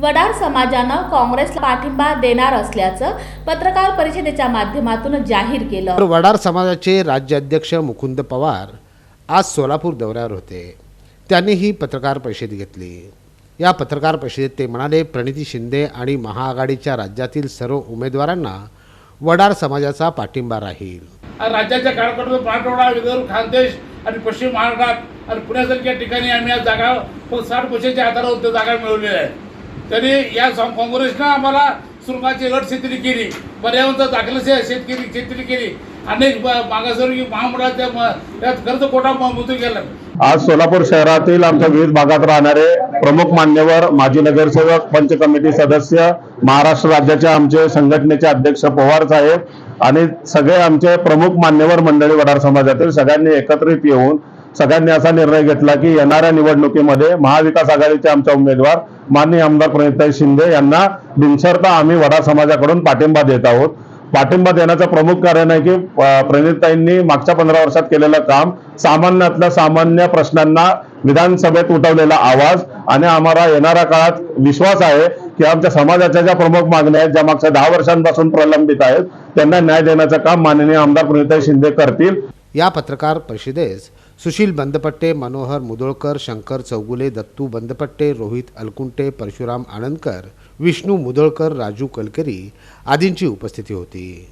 वडार समाजानं काँग्रेसला पाठिंबा देणार असल्याचं पत्रकार परिषदेच्या माध्यमातून जाहीर केलं. तर वडार समाजाचे राज्याध्यक्ष मुकुंद पवार आज सोलापूर दौऱ्यावर होते. त्यांनी ही पत्रकार परिषद घेतली. या पत्रकार परिषदेत ते म्हणाले प्रणिती शिंदे आणि महाआघाडीच्या राज्यातील सर्व उमेदवारांना वडार समाजाचा पाठिंबा राहील. राज्याच्या काळाकडून मराठवाडा विदर्भ खानदेश आणि पश्चिम महाराष्ट्रात आणि पुण्यासारख्या ठिकाणी आम्ही आज जागा साठ पैशाच्या आधारावर त्या जागा मिळवलेल्या आहेत. तरी या काँग्रेसनं आम्हाला सुरुंगाची लढ शेतकरी केली. पर्यावरण दाखल शेतकरी शेतकरी केली. अनेक मागासवर्गीय महामंडळाच्या कर्ज कोटा मंजूर केला. आज सोलापूर शहरातील आमच्या विविध भागात राहणारे प्रमुख मान्यवर माजी नगरसेवक पंच कमिटी सदस्य महाराष्ट्र राज्याचे आमचे संघटनेचे अध्यक्ष पवार साहेब आणि सगळे आमचे प्रमुख मान्यवर मंडळी वडार समाजातील सगळ्यांनी एकत्रित येऊन सगळ्यांनी असा निर्णय घेतला की येणाऱ्या निवडणुकीमध्ये महाविकास आघाडीचे आमचे उमेदवार माननीय आमदार प्रणिताई शिंदे यांना बिनशर्ता आम्ही वडा समाजाकडून पाठिंबा देत आहोत. पाठिंबा देण्याचं प्रमुख कारण आहे की प्रणिताईंनी मागच्या पंधरा वर्षात केलेलं काम सामान्यातल्या सामान्य प्रश्नांना विधानसभेत उठवलेला आवाज आणि आम्हाला येणाऱ्या काळात विश्वास आहे की आमच्या समाजाच्या ज्या प्रमुख मागण्या आहेत ज्या मागच्या दहा वर्षांपासून प्रलंबित आहेत त्यांना न्याय देण्याचं काम माननीय आमदार प्रणिताई शिंदे करतील. या पत्रकार परिषदेस सुशील बंदपट्टे मनोहर मुदोळकर शंकर चौगुले दत्तू बंदपट्टे रोहित अलकुंटे परशुराम आनंदकर विष्णू मुदोळकर राजू कलकरी आदींची उपस्थिती होती.